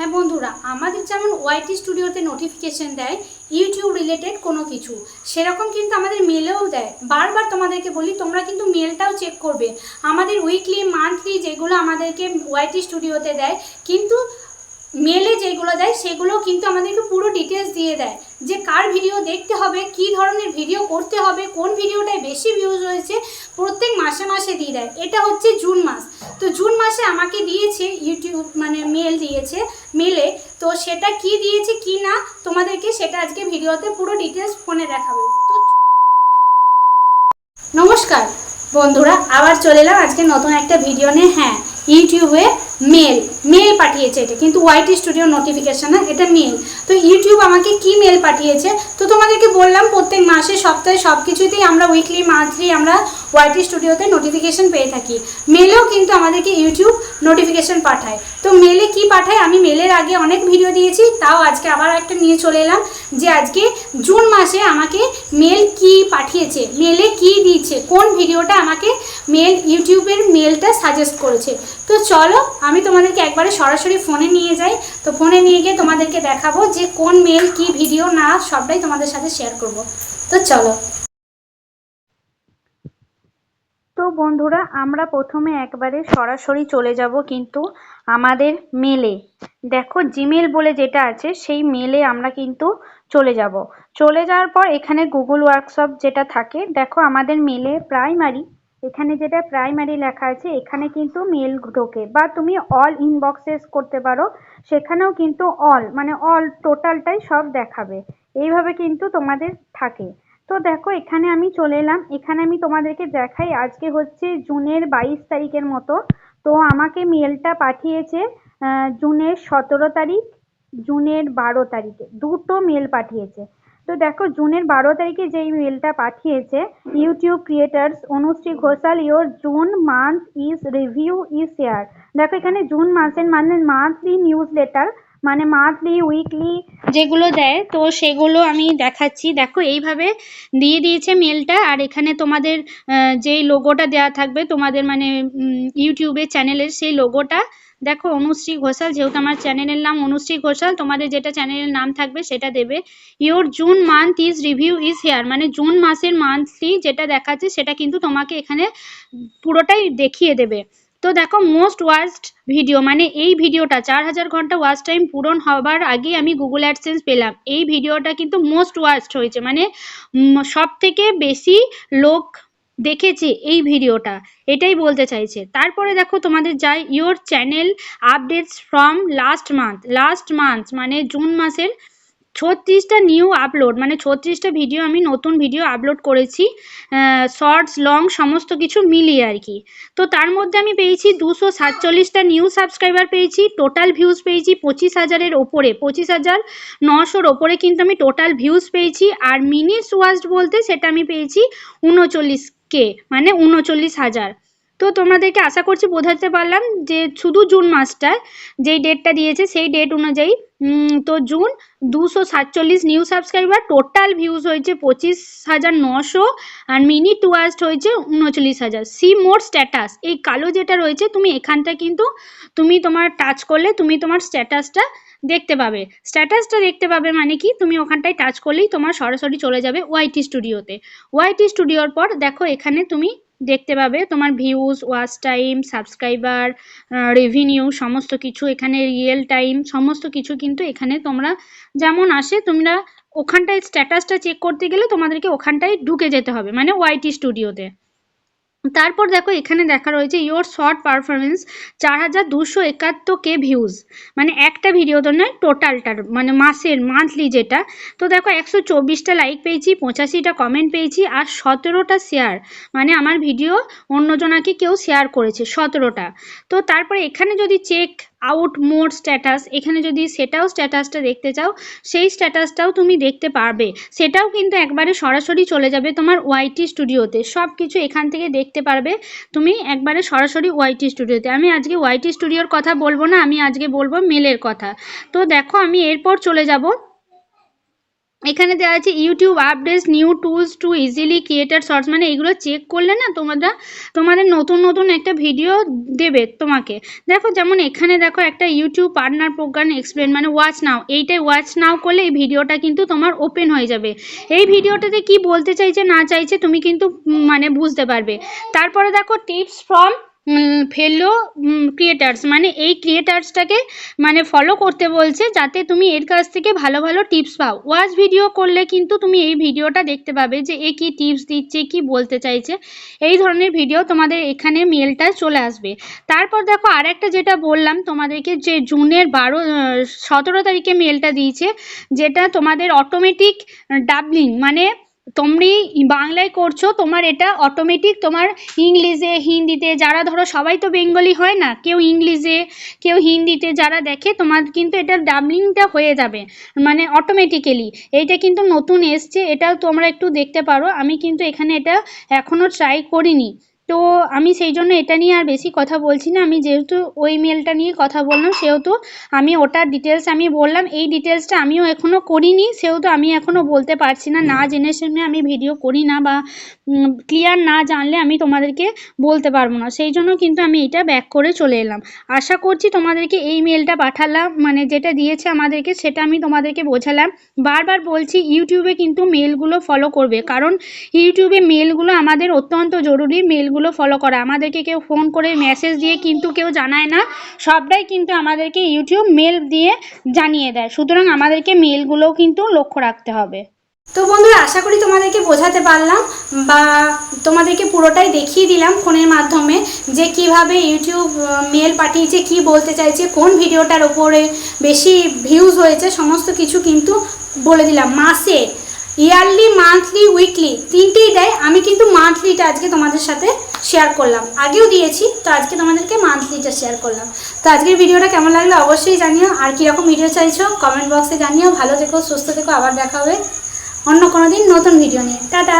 হ্যাঁ বন্ধুরা, আমাদের যেমন ওয়াইটি স্টুডিওতে নোটিফিকেশন দেয় ইউটিউব রিলেটেড কোনো কিছু, সেরকম কিন্তু আমাদের মেলেও দেয়। বারবার তোমাদেরকে বলি, তোমরা কিন্তু মেলটাও চেক করবে। আমাদের উইকলি মান্থলি যেগুলো আমাদেরকে ওয়াইটি স্টুডিওতে দেয়, কিন্তু মেলে যেগুলো দেয় সেগুলো কিন্তু আমাদেরকে পুরো ডিটেলস দিয়ে দেয়। যে কার ভিডিও দেখতে হবে, কি ধরনের ভিডিও করতে হবে, কোন ভিডিওটায় বেশি ভিউজ রয়েছে, প্রত্যেক মাসে মাসে দিয়ে দেয়। এটা হচ্ছে জুন মাস। জুন মাসে আমাকে দিয়েছে ইউটিউব মানে মেল দিয়েছে মেলে তো সেটা কি দিয়েছে, কি না, তোমাদেরকে সেটা আজকে ভিডিওতে পুরো ডিটেলস ফোনে দেখাবে। তো নমস্কার বন্ধুরা, আবার চলে এলাম আজকে নতুন একটা ভিডিও নিয়ে। হ্যাঁ ইউটিউবে মেল মেল পাঠিয়েছে এটা। কিন্তু ওয়াইটি স্টুডিও নোটিফিকেশান না এটা মেল তো ইউটিউব আমাকে কি মেল পাঠিয়েছে? তো তোমাদেরকে বললাম, প্রত্যেক মাসে, সপ্তাহে সব কিছুতেই আমরা উইকলি মান্থলি আমরা ওয়াইটি স্টুডিওতে নোটিফিকেশন পেয়ে থাকি। মেলেও কিন্তু আমাদেরকে ইউটিউব নোটিফিকেশান পাঠায়। তো মেলে কি পাঠায়? আমি মেলের আগে অনেক ভিডিও দিয়েছি, তাও আজকে আবার একটা নিয়ে চলে এলাম যে আজকে জুন মাসে আমাকে মেল কি পাঠিয়েছে? মেলে কি দিচ্ছে কোন ভিডিওটা আমাকে মেল ইউটিউবের মেলটা সাজেস্ট করেছে। তো চলো, আমি তোমাদেরকে একবারে সরাসরি ফোনে নিয়ে যাই। তো ফোনে নিয়ে গিয়ে তোমাদেরকে দেখাবো যে কোন মেল কি ভিডিও না, সবটাই তোমাদের সাথে শেয়ার করব। তো চলো। তো বন্ধুরা, আমরা প্রথমে একবারে সরাসরি চলে যাব কিন্তু আমাদের মেলে দেখো জিমেল বলে যেটা আছে, সেই মেলে আমরা কিন্তু চলে যাব। চলে যাওয়ার পর এখানে গুগল ওয়ার্কশপ যেটা থাকে, দেখো আমাদের মেলে প্রাইমারি এখানে যেটা প্রাইমারি লেখা আছে, এখানে কিন্তু মেল ঢোকে বা তুমি অল ইনবক্সেস করতে পারো, সেখানেও কিন্তু অল মানে অল টোটালটাই সব দেখাবে। এইভাবে কিন্তু তোমাদের থাকে। তো দেখো, এখানে আমি চলে এলাম। এখানে আমি তোমাদেরকে দেখাই, আজকে হচ্ছে জুনের বাইশ তারিখের মতো। তো আমাকে মেলটা পাঠিয়েছে জুনের সতেরো তারিখ, জুনের বারো তারিখে। দুটো মেল পাঠিয়েছে। তো দেখো, জুনের বারো তারিখে যেই মেলটা পাঠিয়েছে YouTube creators Anushree Ghoshal your June month is review is here দেখো এখানে জুন মাসের মানে monthly news letter monthly weekly যেগুলো দেয়, তো সেগুলো আমি দেখাচ্ছি। দেখো, এইভাবে দিয়ে দিয়েছে মেলটা আর এখানে তোমাদের যেই লোগোটা দেওয়া থাকবে, তোমাদের মানে ইউটিউবের চ্যানেলের সেই লোগোটা দেখো, অনুশ্রী ঘোষাল, যেহেতু আমার চ্যানেলের নাম অনুশ্রী ঘোষাল, তোমাদের যেটা চ্যানেলের নাম থাকবে সেটা দেবে। Your June month is review is here মানে জুন মাসের মান্থলি যেটা দেখাচ্ছে, সেটা কিন্তু তোমাকে এখানে পুরোটাই দেখিয়ে দেবে। তো দেখো মোস্ট ওয়াস্ট ভিডিও মানে এই ভিডিওটা চার হাজার ঘণ্টা ওয়াচ টাইম পূরণ হবার আগে আমি গুগল অ্যাডসেন্স পেলাম। এই ভিডিওটা কিন্তু মোস্ট ওয়াস্ট হয়েছে মানে সব থেকে বেশি লোক দেখেছে এই ভিডিওটা এটাই বলতে চাইছে। তারপরে দেখো, তোমাদের যাই your channel updates from last month last month মানে জুন মাসের ছত্রিশটা নিউ আপলোড মানে ছত্রিশটা ভিডিও আমি নতুন ভিডিও আপলোড করেছি শর্টস লং সমস্ত কিছু মিলিয়ে আর কি। তো তার মধ্যে আমি পেয়েছি দুশো সাতচল্লিশটা নিউ সাবস্ক্রাইবার পেয়েছি টোটাল ভিউজ পেয়েছি পঁচিশ হাজারের ওপরে, পঁচিশ হাজার নশোর ওপরে কিন্তু আমি টোটাল ভিউজ পেয়েছি, আর মিনিটস ওয়াচড বলতে সেটা আমি পেয়েছি উনচল্লিশ কে মানে উনচল্লিশ হাজার। তো তোমাদেরকে আশা করছি বোঝাতে পারলাম যে শুধু জুন মাসটায় যেই ডেটটা দিয়েছে, সেই ডেট অনুযায়ী তো জুন দুশো সাতচল্লিশ নিউ সাবস্ক্রাইবার টোটাল ভিউজ হয়েছে পঁচিশ হাজার নশো আর মিনিট ওয়াস্ট হয়েছে উনচল্লিশ হাজার। সি মোর স্ট্যাটাস এই কালো যেটা রয়েছে, তুমি এখানটা কিন্তু তুমি তোমার টাচ করলে তুমি তোমার স্ট্যাটাসটা দেখতে পাবে। স্ট্যাটাসটা দেখতে পাবে মানে কি? তুমি ওখানটায় টাচ করলেই তোমার সরাসরি চলে যাবে ওয়াইটি স্টুডিওতে ওয়াইটি স্টুডিওর পর দেখো এখানে তুমি দেখতে পাবে। তোমার views watch time subscriber revenue সমস্ত কিছু এখানে রিয়েল টাইম সমস্ত কিছু কিন্তু এখানে তোমরা যেমন আসে তোমরা ওখানটায় স্ট্যাটাসটা চেক করতে গেলে তোমাদেরকে ওখানটায় ঢুকে যেতে হবে মানে ওয়াইটি স্টুডিওতে তারপর দেখো এখানে দেখা রয়েছে ইয়োর শর্ট পারফরমেন্স চার হাজার দুশো একাত্তর কে ভিউজ মানে একটা ভিডিও তো নয় টোটালটার মানে মাসের মান্থলি যেটা। তো দেখো একশো চব্বিশটা লাইক পেয়েছি, পঁচাশিটা কমেন্ট পেয়েছি আর সতেরোটা শেয়ার মানে আমার ভিডিও অন্যজনাকে কেউ শেয়ার করেছে, সতেরোটা। তো তারপরে এখানে যদি চেক আউট মোড স্ট্যাটাস এখানে যদি সেটাও স্ট্যাটাসটা দেখতে চাও, সেই স্ট্যাটাসটাও তুমি দেখতে পারবে। সেটাও কিন্তু একবারে সরাসরি চলে যাবে তোমার ওয়াইটি স্টুডিওতে সব কিছু এখান থেকে দেখতে পারবে তুমি একবারে সরাসরি ওয়াইটি স্টুডিওতে আমি আজকে ওয়াইটি স্টুডিওর কথা বলব না, আমি আজকে বলব মেলের কথা। তো দেখো আমি এরপর চলে যাব। এখানে দেওয়া আছে YouTube updates new tools to easily creator shorts মানে এগুলো চেক করলে না তোমরা, তোমাদের নতুন নতুন একটা ভিডিও দেবে তোমাকে। দেখো যেমন এখানে দেখো একটা ইউটিউব পার্টনার প্রোগ্রাম এক্সপ্লেন মানে ওয়াচ নাও এইটাই ওয়াচ নাও করলে এই ভিডিওটা কিন্তু তোমার ওপেন হয়ে যাবে। এই ভিডিওটাতে কি বলতে চাইছে না চাইছে তুমি কিন্তু মানে বুঝতে পারবে। তারপরে দেখো টিপস ফ্রম ফেলো ক্রিয়েটার্স মানে এই ক্রিয়েটার্সটাকে মানে ফলো করতে বলছে যাতে তুমি এর কাছ থেকে ভালো ভালো টিপস পাও। ওয়াচ ভিডিও করলে কিন্তু তুমি এই ভিডিওটা দেখতে পাবে যে এ কী টিপস দিচ্ছে, কি বলতে চাইছে। এই ধরনের ভিডিও তোমাদের এখানে মেলটা চলে আসবে। তারপর দেখো আরেকটা যেটা বললাম, তোমাদেরকে যে জুনের বারো সতেরো তারিখে মেলটা দিয়েছে, যেটা তোমাদের অটোমেটিক ডাবলিং মানে তুমি বাংলায় করছ, তোমার এটা অটোমেটিক তোমার ইংলিশে, হিন্দিতে, যারা ধরো সবাই তো বেঙ্গলি হয় না, কেউ ইংলিশে, কেউ হিন্দিতে যারা দেখে তোমার কিন্তু এটা ডাবলিংটা হয়ে যাবে মানে অটোমেটিক্যালি এইটা কিন্তু নতুন এসছে, এটাও তোমরা একটু দেখতে পারো, আমি কিন্তু এখানে এটা এখনও ট্রাই করিনি। তো আমি সেই জন্য এটা নিয়ে আর বেশি কথা বলছি না। আমি যেহেতু ওই মেলটা নিয়ে কথা বললাম, সেহেতু আমি ওটার ডিটেলস আমি বললাম। এই ডিটেলসটা আমিও এখনও করিনি, সেহেতু আমি এখনও বলতে পারছি না। না জেনে শুনে আমি ভিডিও করি না বা ক্লিয়ার না জানলে আমি তোমাদেরকে বলতে পারব না। সেই জন্য কিন্তু আমি এটা ব্যাক করে চলে এলাম। আশা করছি তোমাদেরকে এই মেলটা পাঠালাম মানে যেটা দিয়েছে আমাদেরকে সেটা আমি তোমাদেরকে বোঝালাম। বারবার বলছি ইউটিউবে কিন্তু মেলগুলো ফলো করবে। কারণ ইউটিউবে মেলগুলো আমাদের অত্যন্ত জরুরি। মেলগুলো ফলো করা। আমাদেরকে কেউ ফোন করে মেসেজ দিয়ে কিন্তু কেউ জানায় না। সবটাই কিন্তু আমাদেরকে ইউটিউব মেল দিয়ে জানিয়ে দেয়। সুতরাং আমাদেরকে মেলগুলোও কিন্তু লক্ষ্য রাখতে হবে। তো বন্ধুরা, আশা করি তোমাদেরকে বোঝাতে পারলাম বা তোমাদেরকে পুরোটাই দেখিয়ে দিলাম ফোনের মাধ্যমে যে কীভাবে ইউটিউব মেল পাঠিয়েছে, কি বলতে চাইছে, কোন ভিডিওটার ওপরে বেশি ভিউজ হয়েছে, সমস্ত কিছু কিন্তু বলে দিলাম। মাসে ইয়ারলি, মান্থলি, উইকলি, তিনটেই দেয়। আমি কিন্তু মান্থলিটা আজকে তোমাদের সাথে শেয়ার করলাম। আগেও দিয়েছি, তো আজকে তোমাদেরকে মান্থলিটা শেয়ার করলাম। তো আজকের ভিডিওটা কেমন লাগল অবশ্যই জানিও। আর কীরকম ভিডিও চাইছো কমেন্ট বক্সে জানিও। ভালো থেকো, সুস্থ থেকো, আবার দেখা হবে অন্য কোনো দিন নতুন ভিডিও নিয়ে। টাটা!